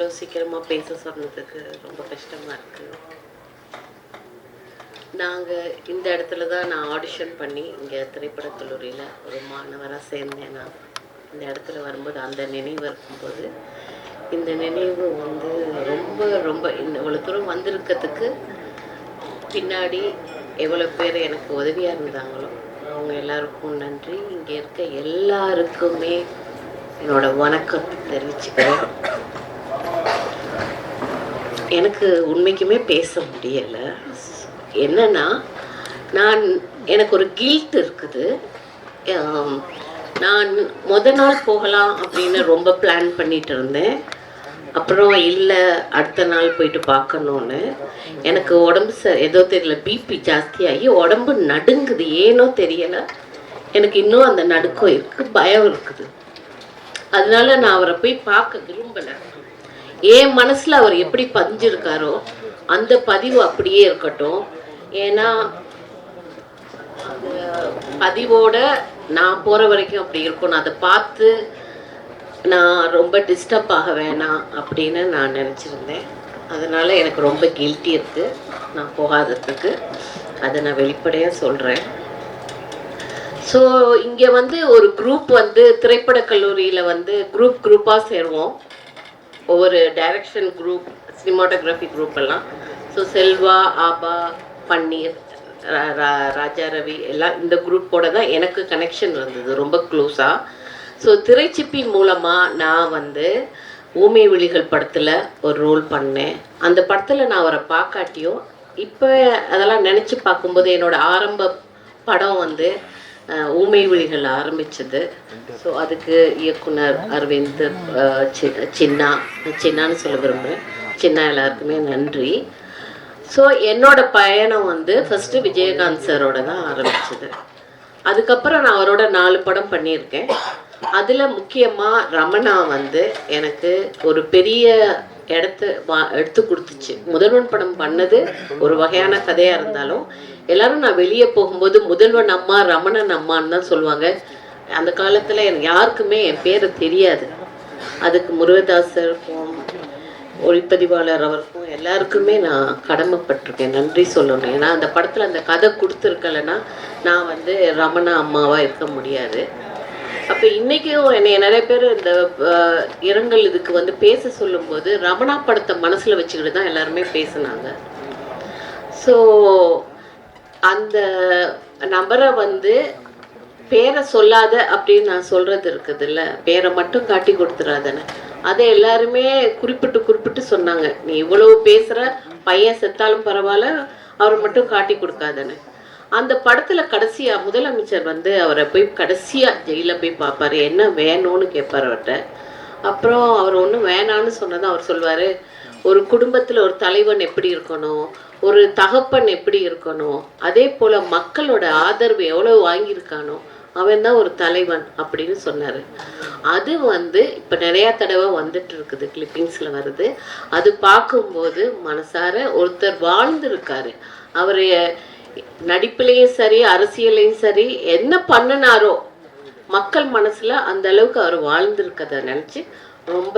இவ்வளோ சீக்கிரமாக பேச சொன்னதுக்கு ரொம்ப கஷ்டமாக இருக்குது நாங்கள் இந்த இடத்துல தான் நான் ஆடிஷன் பண்ணி இங்கே திரைப்படக் கல்லூரியில் ஒரு மாணவராக சேர்ந்தேன் நான். இந்த இடத்துல வரும்போது அந்த நினைவு இருக்கும்போது இந்த நினைவு வந்து ரொம்ப ரொம்ப இந்த இவ்வளோ தூரம் வந்திருக்கிறதுக்கு பின்னாடி எவ்வளோ பேர் எனக்கு உதவியாக இருந்தாங்களோ அவங்க எல்லாருக்கும் நன்றி. இங்கே இருக்க எல்லாருக்குமே என்னோட வணக்கம் தெரிவிச்சுக்கிறேன். எனக்கு உண்மைக்குமே பேச முடியலை. என்னன்னா நான் எனக்கு ஒரு கில்ட் இருக்குது. நான் முத நாள் போகலாம் அப்படின்னு ரொம்ப பிளான் பண்ணிட்டு இருந்தேன். அப்புறம் இல்லை அடுத்த நாள் போயிட்டு பார்க்கணுன்னு எனக்கு உடம்பு ச ஏதோ தெரியல பிபி ஜாஸ்தியாகி உடம்பு நடுங்குது. ஏனோ தெரியலை. எனக்கு இன்னும் அந்த நடுக்கம் இருக்குது பயம் இருக்குது. அதனால நான் அவரை போய் பார்க்க விரும்பலை. என் மனசில் அவர் எப்படி பதிஞ்சிருக்காரோ அந்த பதிவு அப்படியே இருக்கட்டும். ஏன்னா அந்த பதிவோட நான் போகிற வரைக்கும் அப்படி இருக்கணும். அதை பார்த்து நான் ரொம்ப டிஸ்டர்ப் ஆக வேணாம் அப்படின்னு நான் நினச்சிருந்தேன். அதனால் எனக்கு ரொம்ப கில்ட்டி இருக்குது நான் போகாததுக்கு. அதை நான் வெளிப்படையாக சொல்கிறேன் ஸோ இங்கே வந்து ஒரு குரூப் வந்து திரைப்படக் கல்லூரியில் வந்து குரூப் குரூப்பாக சேருவோம். ஒவ்வொரு டைரக்ஷன் குரூப் சினிமாட்டோகிராஃபி குரூப் எல்லாம். ஸோ செல்வா ஆபா பன்னீர் ரா- ராஜா ரவி எல்லாம் இந்த குரூப்போட தான் எனக்கு கனெக்ஷன் இருந்தது ரொம்ப க்ளோஸாக ஸோ திரைச்சிப்பி மூலமாக நான் வந்து ஊமை விழிகள் படத்தில் ஒரு ரோல் பண்ணேன். அந்த படத்தில் நான் அவரை பார்க்காட்டியும் இப்போ அதெல்லாம் நினச்சி பார்க்கும்போது என்னோடய ஆரம்ப படம் வந்து ஊமை ஒளிகள் ஆரம்பிச்சது. ஸோ அதுக்கு இயக்குனர் அரவிந்த் சி- சின்னா சின்னான்னு சொல்ல விரும்புகிறேன் சின்னா எல்லாருக்குமே நன்றி. ஸோ என்னோட பயணம் வந்து ஃபஸ்ட்டு விஜயகாந்த் சாரோட தான் ஆரம்பிச்சது. அதுக்கப்புறம் நான் அவரோட நாலு படம் பண்ணியிருக்கேன். அதில் முக்கியமாக ரமணா வந்து எனக்கு ஒரு பெரிய இடத்த வா எடுத்து கொடுத்துச்சு. முதல்வன் படம் பண்ணது ஒரு வகையான கதையாக இருந்தாலும் எல்லாரும் நான் வெளியே போகும்போது முதல்வன் அம்மா ரமணன் அம்மான்னு தான் சொல்லுவாங்க. அந்த காலத்தில் எனக்கு யாருக்குமே என் பேரை தெரியாது. அதுக்கு முருகதாசருக்கும் ஒளிப்பதிவாளர் அவருக்கும் எல்லாருக்குமே நான் கடமைப்பட்டிருக்கேன். நன்றி சொல்லணும். ஏன்னா அந்த படத்தில் அந்த கதை கொடுத்துருக்கலைன்னா நான் வந்து ரமணா அம்மாவாக இருக்க முடியாது. அப்போ இன்றைக்கும் என்னை நிறைய பேர் இந்த இரங்கல் இதுக்கு வந்து பேச சொல்லும்போது ரமணா படத்தை மனசில் வச்சுக்கிட்டு தான் எல்லாருமே பேசுனாங்க. ஸோ அந்த நபரை வந்து பேரை சொல்லாத அப்படின்னு நான் சொல்கிறது இருக்குதுல்ல? பேரை மட்டும் காட்டி கொடுத்துறாதன்னு. அதை எல்லாருமே குறிப்பிட்டு குறிப்பிட்டு சொன்னாங்க. நீ இவ்வளவு பேசுகிற பையன் செத்தாலும் பரவாயில்ல அவரை மட்டும் காட்டி கொடுக்காதன்னு. அந்த படத்தில் கடைசியாக முதலமைச்சர் வந்து அவரை போய் கடைசியாக ஜெயிலில் போய் பார்ப்பாரு. என்ன வேணும்னு கேட்பார் அவர்கிட்ட. அப்புறம் அவர் ஒன்றும் வேணான்னு சொன்னதான் அவர் சொல்வார். ஒரு குடும்பத்தில் ஒரு தலைவன் எப்படி இருக்கணும் ஒரு தகப்பன் எப்படி இருக்கணும் அதே போல் மக்களோட ஆதரவு எவ்வளோ வாங்கியிருக்கானோ அவன் தான் ஒரு தலைவன் அப்படின்னு சொன்னார். அது வந்து இப்போ நிறையா தடவை வந்துட்டு இருக்குது கிளிப்பிங்ஸில் வருது. அது பார்க்கும்போது மனசார ஒருத்தர் வாழ்ந்துருக்காரு. அவர் நடிப்புலேயும் சரி அரசியலையும் சரி என்ன பண்ணினாரோ மக்கள் மனசில் அந்த அளவுக்கு அவர் வாழ்ந்திருக்கதை நினச்சி ரொம்ப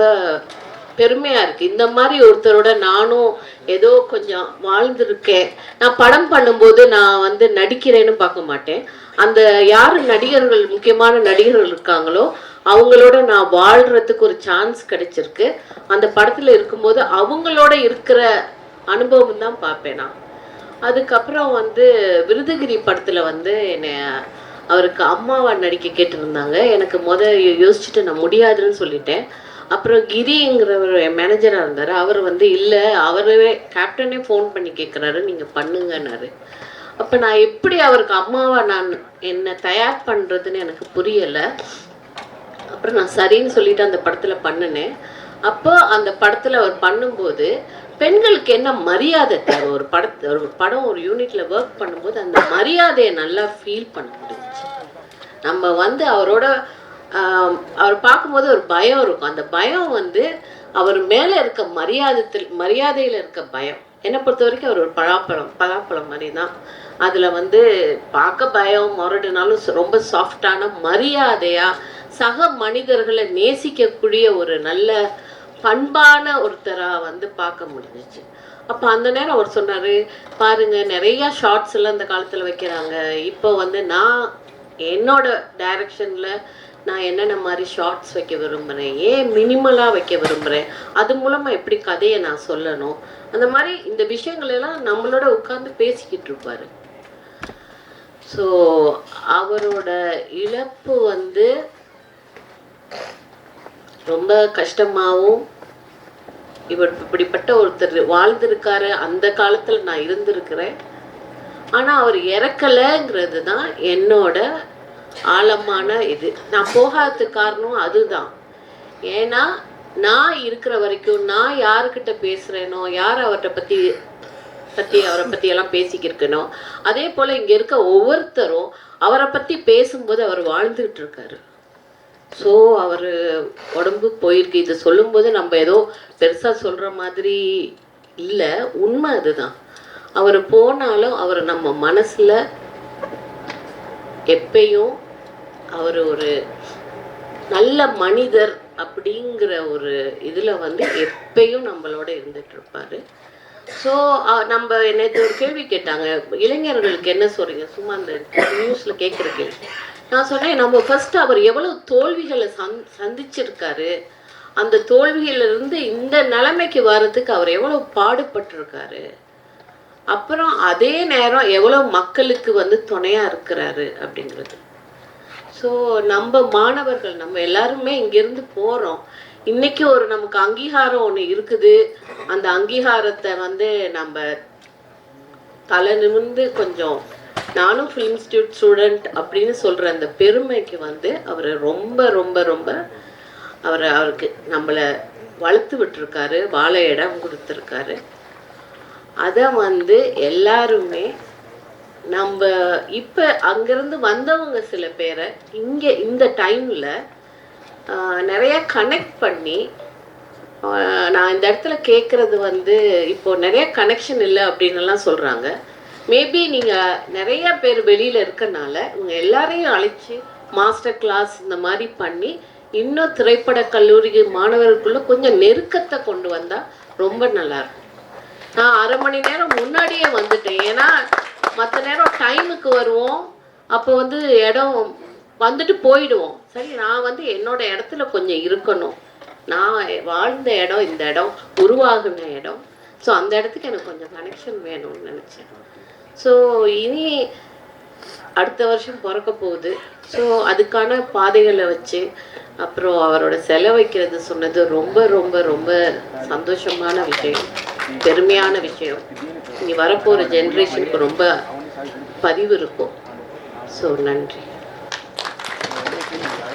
பெருமையா இருக்கு. இந்த மாதிரி ஒருத்தரோட நானும் ஏதோ கொஞ்சம் வாழ்ந்திருக்கேன். நான் படம் பண்ணும்போது நான் வந்து நடிக்கிறேன்னு பார்க்க மாட்டேன். அந்த யார் நடிகர்கள் முக்கியமான நடிகர்கள் இருக்காங்களோ அவங்களோட நான் வாழ்றதுக்கு ஒரு சான்ஸ் கிடைச்சிருக்கு. அந்த படத்துல இருக்கும்போது அவங்களோட இருக்கிற அனுபவம் தான் பார்ப்பேன் நான். அதுக்கப்புறம் வந்து விருதுகிரி படத்துல வந்து என்னை அவருக்கு அம்மாவை நடிக்க கேட்டிருந்தாங்க. எனக்கு முத யோசிச்சுட்டு நான் முடியாதுன்னு சொல்லிட்டேன். அப்புறம் கிரிங்கிறவர் என் மேனேஜராக இருந்தார். அவர் வந்து இல்லை அவரே கேப்டனே ஃபோன் பண்ணி கேட்குறாரு நீங்கள் பண்ணுங்கன்னாரு. அப்போ நான் எப்படி அவருக்கு அம்மாவை நான் என்னை தயார் பண்ணுறதுன்னு எனக்கு புரியலை. அப்புறம் நான் சரின்னு சொல்லிட்டு அந்த படத்தில் பண்ணினேன். அப்போ அந்த படத்தில் அவர் பண்ணும்போது பெண்களுக்கு என்ன மரியாதை தேவை? ஒரு படத்தை ஒரு படம் ஒரு யூனிட்ல ஒர்க் பண்ணும்போது அந்த மரியாதையை நல்லா ஃபீல் பண்ண முடிஞ்சு நம்ம வந்து அவரோட அவர் பார்க்கும்போது ஒரு பயம் இருக்கும். அந்த பயம் வந்து அவர் மேலே இருக்க மரியாதத்தில் மரியாதையில் இருக்க பயம். என்னை பொறுத்த வரைக்கும் அவர் ஒரு பலாப்பழம் பலாப்பழம் மாதிரி தான் அதில் வந்து பார்க்க பயம் முரடுனாலும் ரொம்ப சாஃப்டான மரியாதையாக சக மனிதர்களை நேசிக்கக்கூடிய ஒரு நல்ல பண்பான ஒருத்தராக வந்து பார்க்க முடிஞ்சிச்சு. அப்போ அந்த நேரம் அவர் சொன்னார் பாருங்கள் நிறையா ஷார்ட்ஸ் எல்லாம் இந்த காலத்தில் வைக்கிறாங்க. இப்போ வந்து நான் என்னோட டைரக்ஷனில் நான் என்னென்ன மாதிரி ஷார்ட்ஸ் வைக்க விரும்புகிறேன் ஏன் மினிமலாக வைக்க விரும்புகிறேன் அது மூலமாக எப்படி கதையை நான் சொல்லணும்? அந்த மாதிரி இந்த விஷயங்களெல்லாம் நம்மளோட உட்காந்து பேசிக்கிட்டு இருப்பார். ஸோ அவரோட இழப்பு வந்து ரொம்ப கஷ்டமாகவும் இவர் இப்படிப்பட்ட ஒருத்தர் வாழ்ந்திருக்காரு அந்த காலத்தில் நான் இருந்திருக்கிறேன். ஆனால் அவர் இறக்கலைங்கிறது தான் என்னோட ஆழமான இது. நான் போகாததுக்கு காரணம் அதுதான். ஏன்னா நான் இருக்கிற வரைக்கும் நான் யாருக்கிட்ட பேசுறேனோ யார் அவர்கிட்ட பத்தி பத்தி அவரை பத்தி எல்லாம் பேசிக்கிருக்கனோ அதே போல இங்க இருக்க ஒவ்வொருத்தரும் அவரை பத்தி பேசும்போது அவர் வாழ்ந்துகிட்டு இருக்காரு ஸோ அவர் உடம்பு போயிருக்கு. இது சொல்லும்போது நம்ம ஏதோ பெருசாக சொல்கிற மாதிரி இல்லை. உண்மை அதுதான். அவர் போனாலும் அவர் நம்ம மனசில் எப்பயும் அவர் ஒரு நல்ல மனிதர் அப்படிங்கிற ஒரு இதில் வந்து எப்பயும் நம்மளோட இருந்துட்டு இருப்பாரு. ஸோ நம்ம நேற்று ஒரு கேள்வி கேட்டாங்க. இளைஞர்களுக்கு என்ன சொல்றீங்க? சும்மா அந்த நியூஸில் கேட்குற கேள்வி. நான் சொன்னேன் நம்ம ஃபர்ஸ்ட் அவர் எவ்வளோ தோல்விகளை சந் சந்திச்சிருக்காரு. அந்த தோல்வியிலிருந்து இந்த நிலைமைக்கு வர்றதுக்கு அவர் எவ்வளோ பாடுபட்டிருக்காரு. அப்புறம் அதே நேரம் எவ்வளோ மக்களுக்கு வந்து துணையாக இருக்கிறாரு அப்படிங்கிறது. ஸோ நம்ம மாணவர்கள் நம்ம எல்லாருமே இங்கிருந்து போகிறோம் இன்னைக்கு ஒரு நமக்கு அங்கீகாரம் ஒன்று இருக்குது. அந்த அங்கீகாரத்தை வந்து நம்ம தலை நிமிர்ந்து கொஞ்சம் நானும் ஃபிலிம் இன்ஸ்டியூட் ஸ்டூடெண்ட் அப்படின்னு சொல்கிற அந்த பெருமைக்கு வந்து அவர் ரொம்ப ரொம்ப ரொம்ப அவர் அவருக்கு நம்மளை வளர்த்து விட்டுருக்காரு வாழ இடம் கொடுத்துருக்காரு. அதை வந்து எல்லாருமே நம்ம இப்போ அங்கேருந்து வந்தவங்க சில பேரை இங்கே இந்த டைமில் நிறைய கனெக்ட் பண்ணி நான் இந்த இடத்துல கேட்குறது வந்து இப்போ நிறைய கனெக்ஷன் இல்லை அப்படின்னுலாம் சொல்கிறாங்க மேபி நீங்கள் நிறைய பேர் வெளியில் இருக்கனால இவங்க எல்லாரையும் அழைச்சி மாஸ்டர் கிளாஸ் இந்த மாதிரி பண்ணி இன்னும் திரைப்பட கல்லூரி மாணவர்களுக்குள்ளே கொஞ்சம் நெருக்கத்தை கொண்டு வந்தால் ரொம்ப நல்லாயிருக்கும் நான் அரை மணி நேரம் முன்னாடியே வந்துட்டேன். ஏன்னா மற்ற நேரம் டைமுக்கு வருவோம். அப்போ வந்து இடம் வந்துட்டு போயிடுவோம். சரி நான் வந்து என்னோட இடத்துல கொஞ்சம் இருக்கணும். நான் வாழ்ந்த இடம் இந்த இடம் உருவாகின இடம். ஸோ அந்த இடத்துக்கு எனக்கு கொஞ்சம் கனெக்ஷன் வேணும்னு நினச்சேன். ஸோ இனி அடுத்த வருஷம் பிறக்க போகுது. ஸோ அதுக்கான பாதைகளை வச்சு அப்புறம் அவரோட செலவைக்கிறது சொன்னது ரொம்ப ரொம்ப ரொம்ப சந்தோஷமான விஷயம். பெருமையான விஷயம். இனி வரப்போகிற ஜென்ரேஷனுக்கு ரொம்ப பதிவு இருக்கும். ஸோ நன்றி.